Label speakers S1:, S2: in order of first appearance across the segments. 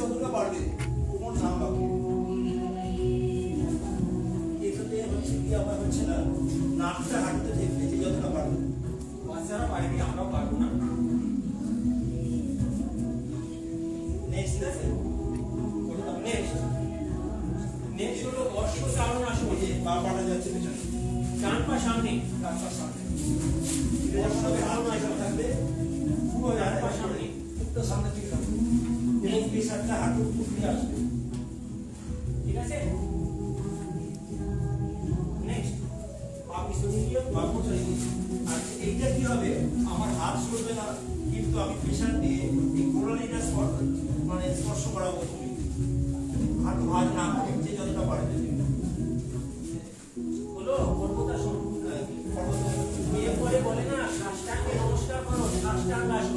S1: যতটা বাড়বে। কোমর নাম বাকি এটাতে হচ্ছে কি আমার হচ্ছে না, নাকটা হাঁটুতে ঠেকবে যে যতটা বাড়বে
S2: বাচ্চারা পারেনি, আমরাও পারব না।
S1: নেক্সট লেসেন
S2: নেক্সট নেক্সট হলো অশ্ব চারণ আসন।
S1: যে পা পাটা যাচ্ছে পেছনে।
S2: ডান পা সামনে।
S1: ডান সামনে। থাকবে। পুরো ডান সামনে। এবং পিছারটা হাঁটু উপরে আসবে
S2: ঠিক আছে নেক্সট পা পিছনে গিয়ে
S1: বা কোথায় আর এইটা কি হবে আমার হাত সরবে না কিন্তু আমি প্রেশার এই না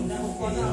S2: দেখো
S1: কথা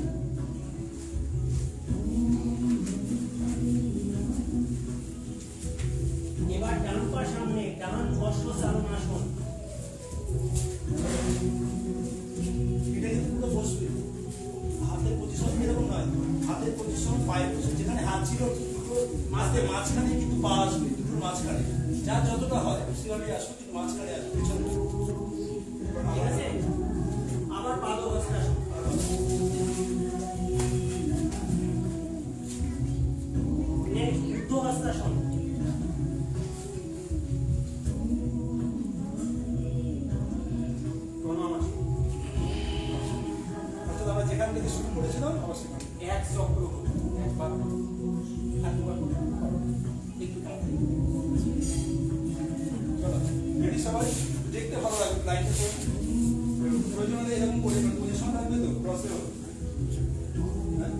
S1: পায়ের যেখানে হাত ছিল, দুটো মাঝে মাঝখানে কিন্তু পা আসবে, দুটোর মাঝখানে। যা যতটা হয় সেভাবে আসবে কিন্তু মাঝখানে আসবে পেছনে।
S2: প্রণাম আসন
S1: অর্থাৎ যেখান থেকে শুরু করেছিলাম
S2: এক চক্র
S1: সবাই দেখতে ভালো লাগবে লাইনটা তো প্রয়োজন হলে এরকম করে পজিশন থাকবে তো ক্রসে হ্যাঁ